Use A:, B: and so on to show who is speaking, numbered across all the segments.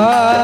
A: Ah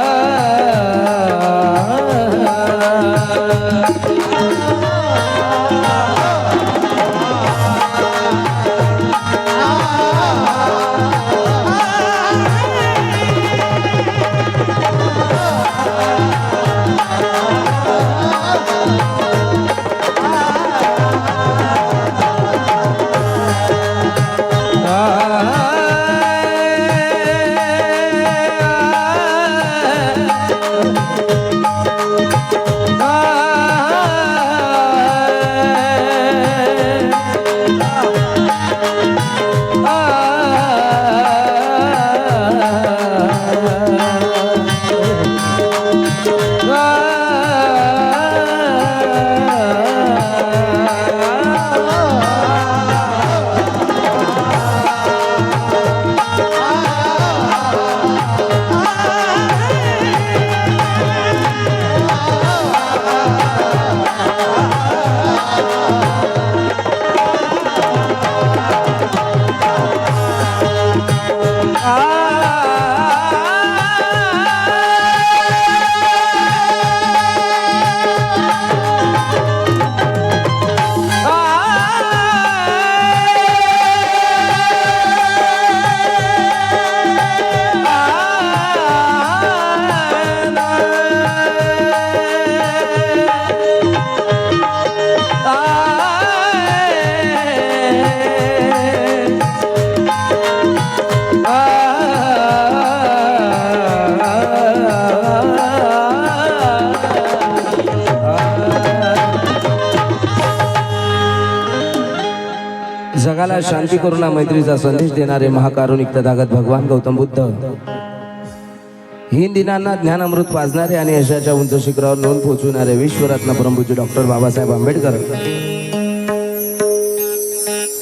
A: शांती करुणा मैत्रीचा संदेश देणारे महाकारुणिक तथागत भगवान गौतम बुद्ध. हिंद दिनांना ज्ञानामृत वाजणारे आणि यशाच्या उंच शिखरावर नोंद पोहोचविणारे विश्वरत्न परमपूज्य डॉक्टर बाबासाहेब आंबेडकर.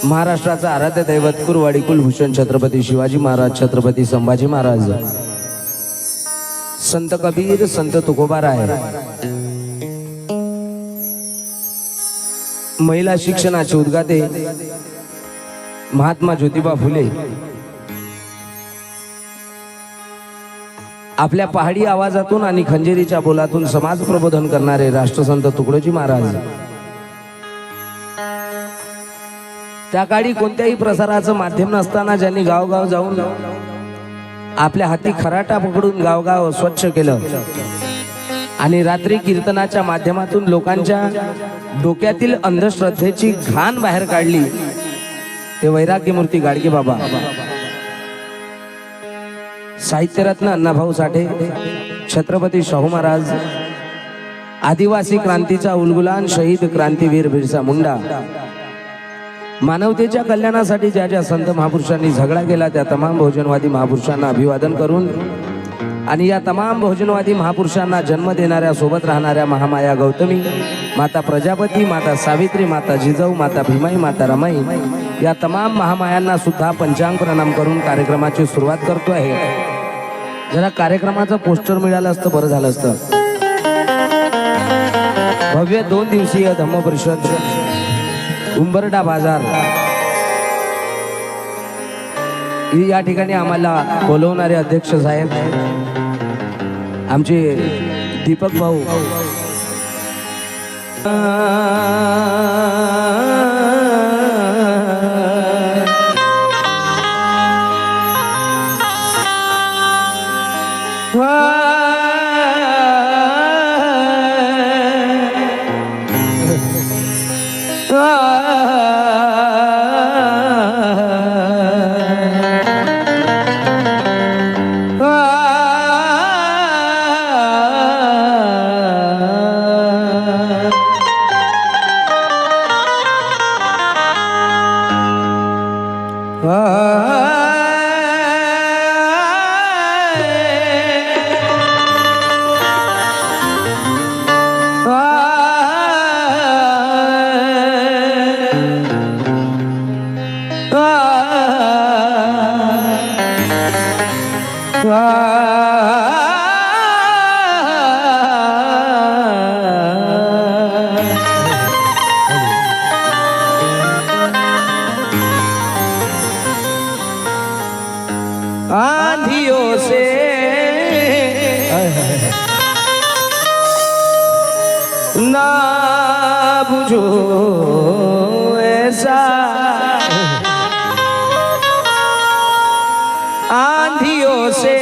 A: महाराष्ट्राचा आराध्य दैवत कुरवाडी कुलभूषण छत्रपती शिवाजी महाराज छत्रपती संभाजी महाराज. संत कबीर संत तुकोबाराय महिला शिक्षणाचे उद्गाते महात्मा ज्योतिबा फुले. आपल्या पहाडी आवाजातून आणि खंजेरीच्या बोलातून समाज प्रबोधन करणारे राष्ट्रसंत तुकडोजी महाराज. त्या काळी कोणत्याही प्रसाराचं माध्यम नसताना ज्यांनी गावगाव जाऊन आपल्या हाती खराटा पकडून गावगाव स्वच्छ केलं. आणि रात्री कीर्तनाच्या माध्यमातून लोकांच्या डोक्यातील अंधश्रद्धेची घाण बाहेर काढली. ते वैराग्यमूर्ती गाडगे बाबा. साहित्यरत्न अण्णाभाऊ साठे छत्रपती शाहू महाराज आदिवासी क्रांतीचा उलगुलान शहीद क्रांतीवीर बिरसा मुंडा. मानवतेच्या कल्याणासाठी ज्या ज्या संत महापुरुषांनी झगडा केला त्या तमाम बहुजनवादी महापुरुषांना अभिवादन करून आणि या तमाम भोजनवादी महापुरुषांना जन्म देणाऱ्या सोबत राहणाऱ्या महामाया गौतमी माता प्रजापती माता सावित्री माता जिजाऊ माता भीमाई माता रमाई या तमाम महामायांना सुद्धा पंचांग प्रणाम करून कार्यक्रमाची सुरुवात करतो आहे. जरा कार्यक्रमाचं पोस्टर मिळालं असतं बरं झालं असतं. भव्य दोन दिवसीय धम्म परिषद उंबरडा बाजार. ही या ठिकाणी आम्हाला बोलवणारे अध्यक्ष साहेब आमचे दीपक भाऊ. આંધિયો છે ના બુજો એસા. આંધિયો છે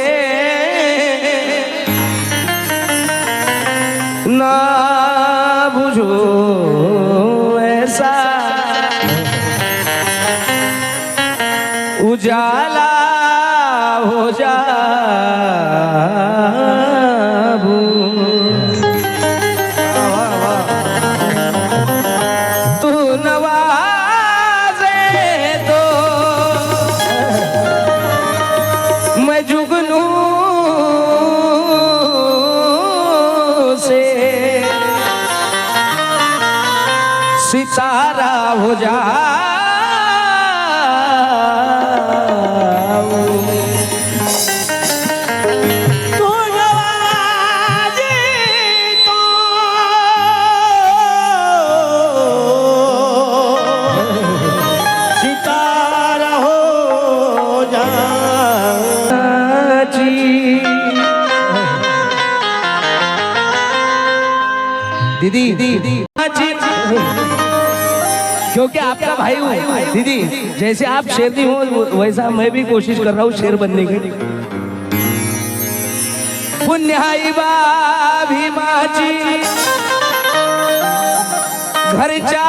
A: ના બુજો એસા. ઉજાલા हो जा. क्योंकि आपका भाई हूँ। दीदी, जैसे आप शेरनी हो वैसा मैं भी कोशिश कर रहा हूँ शेर बनने की। पुण्याई भीमाची घरच्या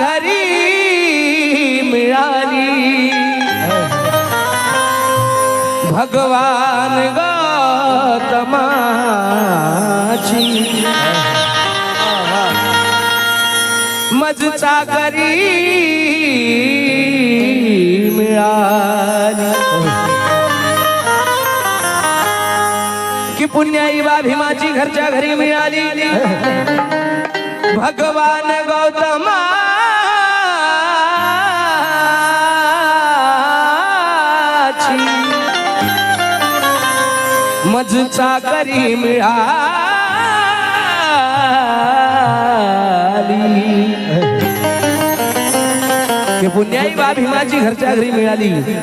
A: घरी मिळाली भगवान गौतमाची मजचा करी की पुण्याई बा भीमाची घरच्या घरी मिळाली. भगवान गौतमाची मजचा करी मिळाली पुण्याई बा भीमाची घरच्या घरी मिळाली.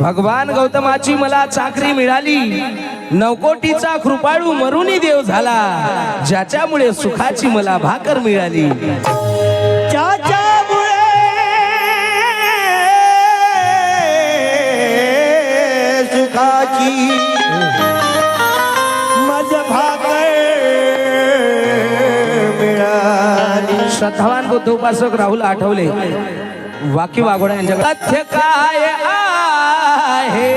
A: भगवान गौतमाची मला चाकरी मिळाली. नवकोटीचा कृपाळू मरुनी देव झाला. ज्याच्यामुळे सुखाची मला भाकर मिळाली. श्रद्धावान बुद्ध उपासक राहुल आठवले. वाक्य वाघोडा यांच्याकडे तथ्य काय आहे?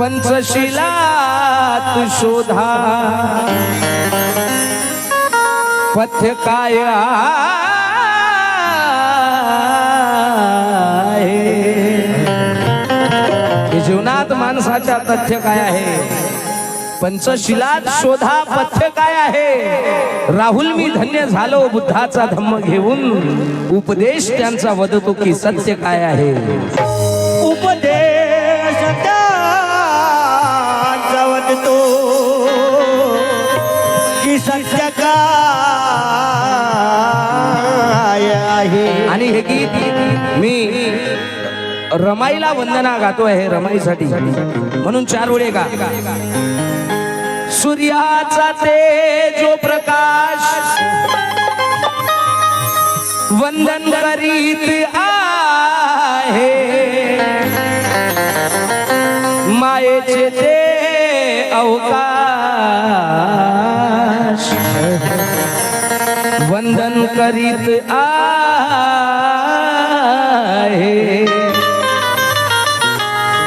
A: पंचशिला तू शोधा. पथ्य काय आहे? जीवनात माणसाच्या तथ्य काय आहे? पंचशिलात शोधा पथ्य काय आहे? राहुल मी धन्य झालो बुद्धाचा धम्म घेऊन. उपदेश त्यांचा वदतो की सत्य काय आहे?
B: उपदेश वदतो की सत्य
A: रमाईला वंदना गातो आहे रमाईसाठी. म्हणून चार वेळे गा. सूर्याचा ते जो प्रकाश वंदन करीत आहे. मायेचे ते अवकाश वंदन करीत आहे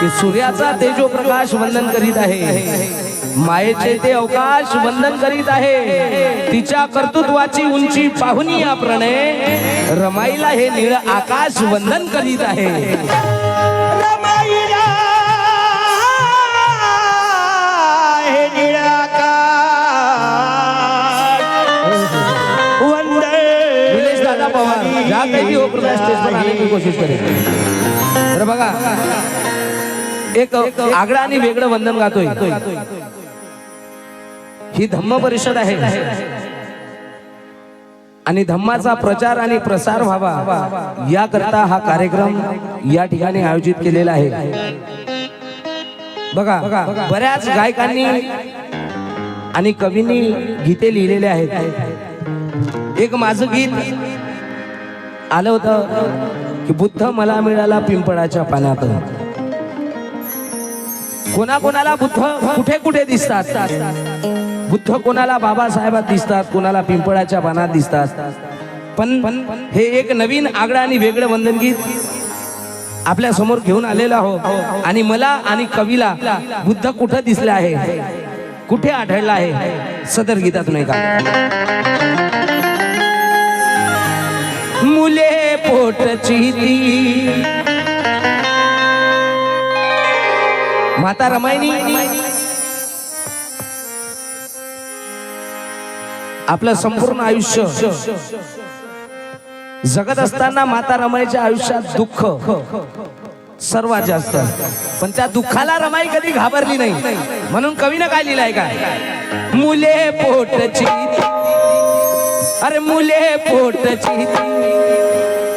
A: सूर्याचा तेजो प्रकाश वंदन करीत आहे. मायेचे ते अवकाश वंदन करीत आहे. तिच्या कर्तृत्वाची उंची पाहुनी या प्रणय. रमाईला हे निळ आकाश वंदन करीत आहे. पवार ज्या काही हो कोशिश करें तर बघा एक आगळं आणि वेगळं वंदन गातोय. ही धम्म परिषद आहे. आणि धम्माचा प्रचार आणि प्रसार व्हावा याकरता हा कार्यक्रम या ठिकाणी आयोजित केलेला आहे. बघा बऱ्याच गायकांनी आणि कवींनी गीते लिहिलेले आहेत. एक माझं गीत आलं होतं की बुद्ध मला मिळाला पिंपळाच्या पाण्यात कोणाकोणाला बुद्ध कुठे कुठे दिसतात? बुद्ध कोणाला बाबासाहेबात दिसतात कोणाला पिंपळाच्या पानात दिसतात. पण हे एक नवीन आगळं आणि वेगळं वंदन गीत आपल्यासमोर घेऊन आलेलो आहोत. आणि मला आणि कवीला बुद्ध कुठं दिसला आहे? कुठे आढळला आहे? सदर गीतातून एका मुले पोटची ती माता रमायनी आपलं संपूर्ण आयुष्य. जगत असताना माता रमाईच्या आयुष्यात दुःख. सर्वात जास्त. पण त्या दुःखाला रमाई कधी घाबरली नाही. म्हणून कवीनं काय लिहिलंय काय मुले पोटची. अरे मुले पोटची.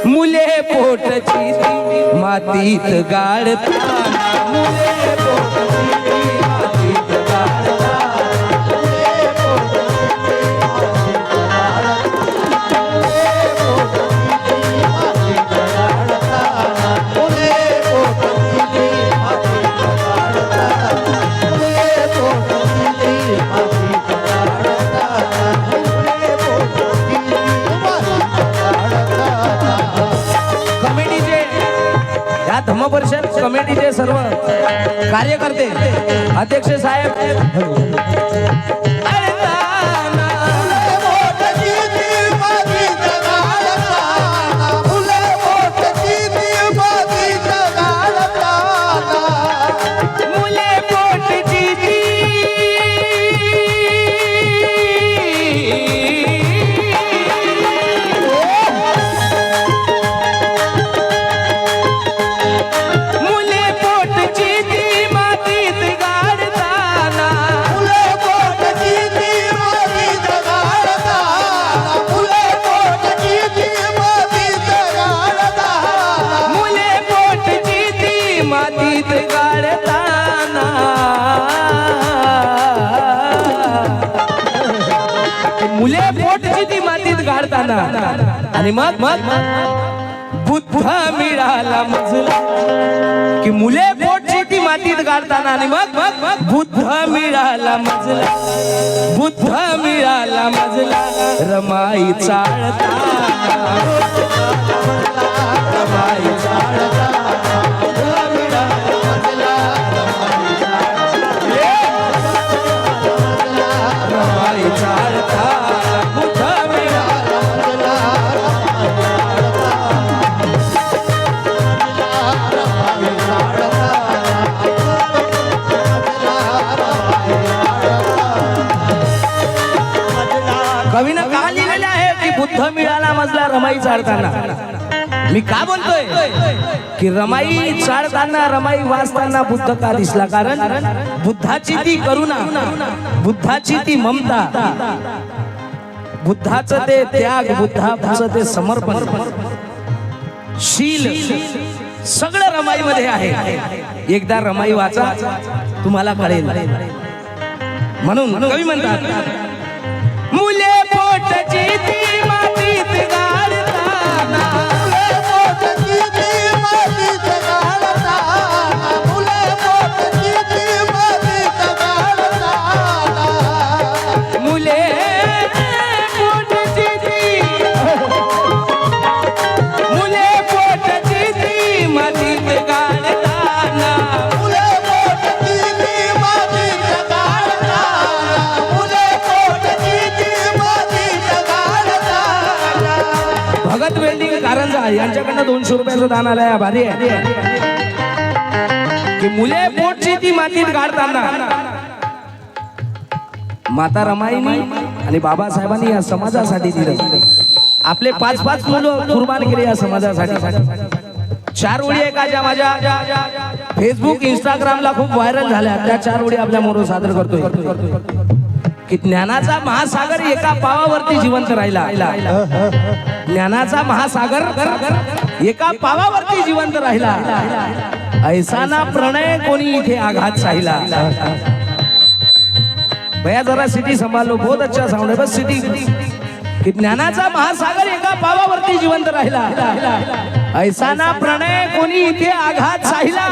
A: मुले पोटची. मातीत गाडताना मुले गीत गाळताना मुले पोटची ती मातीत गाळताना आणि मग मग बुद्ध मिळाला मजला की मुले पोटची ती मातीत गाळताना आणि मग मग मग बुद्ध मिळाला मजला बुद्ध मिळाला मजला रमाई चाळता चाळताना मी का बोलतोय? की रमाई चाळताना रमाई वाचताना बुद्ध का दिसला. कारण बुद्धाची ती करुणा बुद्धाची ती ममता बुद्धाचं ते त्याग बुद्धाचं ते समर्पण. शील सगळं रमाई मध्ये आहे. एकदा रमाई वाचा तुम्हाला कळेल. म्हणून कवी म्हणतात मुले पोटची ती भगत वेल्डिंग कारंजा यांच्याकडनं दोनशे रुपयाचं दान आलंय. भारी आहे. की मुले पोटची ती मातीत गाडताना. माता रमाईनी आणि बाबासाहेबांनी या समाजासाठी दिलं. आपले पाच पाच मुलं कुर्बान केले या समाजासाठी. चार ओळी आहे का माझ्या? फेसबुक इंस्टाग्रामला खूप व्हायरल झाल्या. त्या चार ओळी आपल्या मोर सादर करतोय. की ज्ञानाचा महासागर एका पावावरती जिवंत राहिला. ज्ञानाचा महासागर एका पावावरती जिवंत राहिला. ऐसाना प्रणय कोणी इथे आघात साहिला. भया जरा सिटी संभालो बहुत अच्छा साऊंड बस सिटी. की ज्ञानाचा महासागर एका पावावरती जिवंत राहिला. ऐसाना प्रणय कोणी इथे आघात साहिला?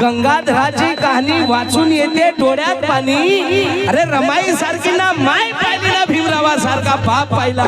A: गंगाधराची कहाणी वाचून येते डोळ्यात पाणी. अरे रमाई सारखी ना माय पाहिली ना भीमरावा सारखा बाप पाहिला.